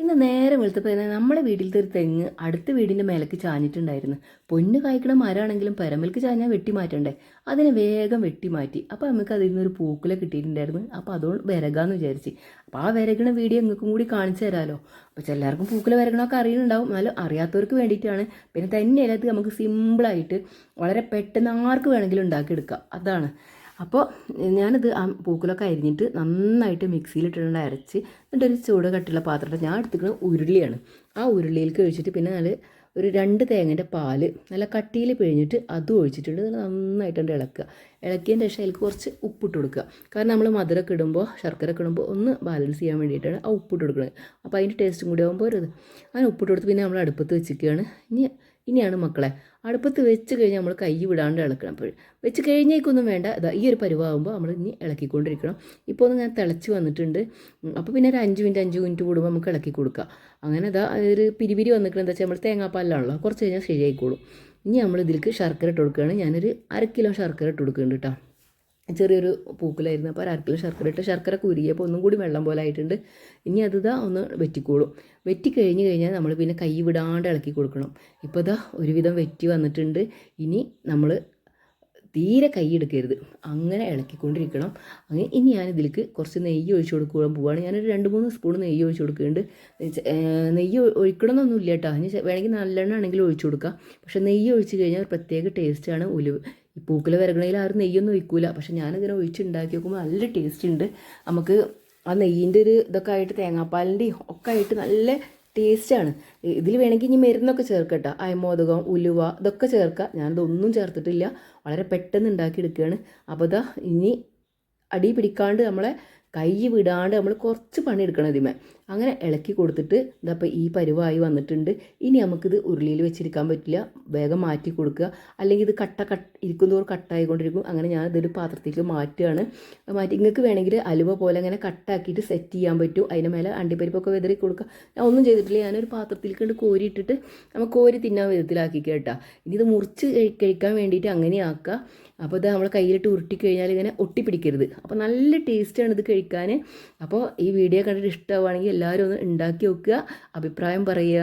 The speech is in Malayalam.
ഇന്ന് നേരെ വെളുത്തപ്പോൾ തന്നെ നമ്മുടെ വീട്ടിലത്തെ ഒരു തെങ്ങ് അടുത്ത വീടിന്റെ മേലേക്ക് ചാഞ്ഞിട്ടുണ്ടായിരുന്നു. പൊന്ന് കായ്ക്കണ മരമാണെങ്കിലും പരമൽക്ക് ചാഞ്ഞാൽ വെട്ടി മാറ്റണ്ടേ? അതിനെ വേഗം വെട്ടി മാറ്റി. അപ്പോൾ നമുക്ക് അതിൽ നിന്നൊരു പൂക്കുല കിട്ടിയിട്ടുണ്ടായിരുന്നു. അപ്പോൾ അതുകൊണ്ട് വിരകാന്ന് വിചാരിച്ച്. അപ്പോൾ ആ വിരകണ വീഡിയോ നിങ്ങൾക്കും കൂടി കാണിച്ചു തരാമല്ലോ അപ്പോൾ ചിലർക്കും പൂക്കുല വിരകണമൊക്കെ അറിയുന്നുണ്ടാവും. എന്നാലും അറിയാത്തവർക്ക് വേണ്ടിയിട്ടാണ്. പിന്നെ തന്നെ അതിനകത്ത് നമുക്ക് സിമ്പിളായിട്ട് വളരെ പെട്ടെന്ന് ആർക്ക് വേണമെങ്കിലും ഉണ്ടാക്കിയെടുക്കാം. അതാണ്. അപ്പോൾ ഞാനിത് ആ പൂക്കളൊക്കെ അരിഞ്ഞിട്ട് നന്നായിട്ട് മിക്സിയിലിട്ടിട്ടുണ്ട് അരച്ച് എന്നിട്ട് ഒരു ചൂട് കട്ടിയുള്ള പാത്രത്തിൽ ഞാൻ എടുത്തിരിക്കുന്നത് ഉരുളിയാണ്. ആ ഉരുളിയിലേക്ക് ഒഴിച്ചിട്ട് പിന്നെ നല്ല ഒരു രണ്ട് തേങ്ങന്റെ പാൽ നല്ല കട്ടിയിൽ പിഴിഞ്ഞിട്ട് അതും ഒഴിച്ചിട്ടുണ്ട്. നന്നായിട്ടുണ്ട് ഇളക്കുക. ഇളക്കിയതിന്റെ ശേഷം അതിലേക്ക് കുറച്ച് ഉപ്പിട്ട് കൊടുക്കുക. കാരണം നമ്മൾ മധുരമൊക്കെ ഇടുമ്പോൾ ശർക്കര ഒക്കെ ഇടുമ്പോൾ ഒന്ന് ബാലൻസ് ചെയ്യാൻ വേണ്ടിയിട്ടാണ് ആ ഉപ്പിട്ട് കൊടുക്കുന്നത്. അപ്പോൾ അതിന്റെ ടേസ്റ്റും കൂടി ആകുമ്പോൾ ഒരു അങ്ങനെ ഉപ്പിട്ട് കൊടുത്ത് പിന്നെ നമ്മൾ അടുപ്പത്ത് വെച്ചിരിക്കുകയാണ്. ഇനി ഇനിയാണ് മക്കളെ. അടുപ്പത്ത് വെച്ച് കഴിഞ്ഞാൽ നമ്മൾ കൈ വിടാണ്ട് ഇളക്കണം അപ്പോൾ വെച്ച് കഴിഞ്ഞേക്കൊന്നും വേണ്ട. ഇതാ ഈ ഒരു പരുവാകുമ്പോൾ നമ്മൾ ഇനി ഇളക്കിക്കൊണ്ടിരിക്കണം. ഇപ്പോൾ ഒന്ന് ഞാൻ തിളച്ച് വന്നിട്ടുണ്ട്. അപ്പോൾ പിന്നെ ഒരു അഞ്ച് മിനിറ്റ് അഞ്ച് മിനിറ്റ് കൂടുമ്പോൾ നമുക്ക് ഇളക്കി കൊടുക്കുക അങ്ങനെ ഇതാ ഒരു പിരിപിരി വന്നിട്ടുണ്ട്. എന്താ വെച്ചാൽ നമ്മൾ തേങ്ങാപ്പാലാണല്ലോ കുറച്ച് കഴിഞ്ഞാൽ ശരിയായിക്കോളും. ഇനി നമ്മൾ ഇതിലേക്ക് ശർക്കര ഇട്ട് കൊടുക്കുകയാണ്. ഞാനൊരു അര കിലോ ശർക്കര ഇട്ട് കൊടുക്കുന്നുണ്ട് കേട്ടോ. ചെറിയൊരു പൂക്കലായിരുന്നു. അപ്പോൾ അരക്കിലോ ശർക്കര ഇട്ട് ശർക്കര കുരുകിയപ്പോൾ ഒന്നും കൂടി വെള്ളം പോലെ ആയിട്ടുണ്ട്. ഇനി അത് ഇതാ ഒന്ന് വെറ്റിക്കോളും വെറ്റി കഴിഞ്ഞ് കഴിഞ്ഞാൽ നമ്മൾ പിന്നെ കൈ വിടാണ്ട് ഇളക്കി കൊടുക്കണം. ഇപ്പോൾ ഇതാ ഒരുവിധം വെറ്റി വന്നിട്ടുണ്ട്. ഇനി നമ്മൾ തീരെ കൈ എടുക്കരുത്. അങ്ങനെ ഇളക്കിക്കൊണ്ടിരിക്കണം. അങ്ങനെ ഇനി ഞാനിതിലേക്ക് കുറച്ച് നെയ്യ് ഒഴിച്ചു കൊടുക്കാൻ പോവുകയാണ് ഞാനൊരു രണ്ട് മൂന്ന് സ്പൂൺ നെയ്യ് ഒഴിച്ചു കൊടുക്കുന്നുണ്ട്. നെയ്യ് ഒഴിക്കണമെന്നൊന്നും ഇല്ല കേട്ടോ. അതിന് വേണമെങ്കിൽ നല്ലെണ്ണ ആണെങ്കിലും ഒഴിച്ചു കൊടുക്കാം. പക്ഷേ നെയ്യ് ഒഴിച്ച് കഴിഞ്ഞാൽ ഒരു പ്രത്യേക ടേസ്റ്റാണ് ഉലുവ് ഈ പൂക്കല വരകണയിൽ ആരും നെയ്യൊന്നും ഒഴിക്കൂല. പക്ഷെ ഞാനിങ്ങനെ ഒഴിച്ച് ഉണ്ടാക്കി നോക്കുമ്പോൾ നല്ല ടേസ്റ്റ് ഉണ്ട് നമുക്ക് ആ നെയ്യിന്റെ ഒരു ഇതൊക്കെ ആയിട്ട് തേങ്ങാപ്പാലിന്റെയും ഒക്കെ ആയിട്ട് നല്ല ടേസ്റ്റാണ് ഇതിൽ വേണമെങ്കിൽ ഇനി മരുന്നൊക്കെ ചേർക്കട്ടോ. അയമോദകം ഉലുവ ഇതൊക്കെ ചേർക്കുക ഞാനിതൊന്നും ചേർത്തിട്ടില്ല. വളരെ പെട്ടെന്ന് ഉണ്ടാക്കിയെടുക്കുകയാണ് അപ്പോൾ ഇനി അടി പിടിക്കാണ്ട് നമ്മളെ കൈ വിടാണ്ട് നമ്മൾ കുറച്ച് പണിയെടുക്കണം ഇതിമേ അങ്ങനെ ഇളക്കി കൊടുത്തിട്ട് ഇതാ ഇപ്പോൾ ഈ പരുവായി വന്നിട്ടുണ്ട്. ഇനി നമുക്കിത് ഉരുളിയിൽ വെച്ചിരിക്കാൻ പറ്റില്ല. വേഗം മാറ്റി കൊടുക്കുക. അല്ലെങ്കിൽ ഇത് കട്ട കട്ട് ഇരിക്കുന്നതോറും കട്ടായിക്കൊണ്ടിരിക്കും. അങ്ങനെ ഞാൻ ഇതൊരു പാത്രത്തിലേക്ക് മാറ്റുകയാണ്. മാറ്റി നിങ്ങൾക്ക് വേണമെങ്കിൽ അലുവ പോലെ അങ്ങനെ കട്ടാക്കിയിട്ട് സെറ്റ് ചെയ്യാൻ പറ്റും. അതിന്റെ മേലെ അണ്ടിപ്പരിപ്പൊക്കെ വെതറി കൊടുക്കുക. ഞാൻ ഒന്നും ചെയ്തിട്ടില്ല. ഞാനൊരു പാത്രത്തിലേക്ക് കൊണ്ട് കോരിയിട്ടിട്ട് നമ്മൾ കോരി തിന്നാൻ വിധത്തിലാക്കി കേട്ടോ ഇനി ഇത് മുറിച്ച് കഴിക്കാൻ വേണ്ടിയിട്ട് അങ്ങനെ ആക്കുക. അപ്പോൾ ഇത് നമ്മൾ കയ്യിലിട്ട് ഉരുട്ടി കഴിഞ്ഞാൽ ഇങ്ങനെ ഒട്ടിപ്പിടിക്കരുത്. അപ്പോൾ നല്ല ടേസ്റ്റാണ് ഇത് കഴിക്കാൻ. അപ്പോൾ ഈ വീഡിയോ കണ്ടിട്ട് ഇഷ്ടമാവുകയാണെങ്കിൽ എല്ലാവരും ഒന്ന് ഉണ്ടാക്കി നോക്കുക. അഭിപ്രായം പറയുക.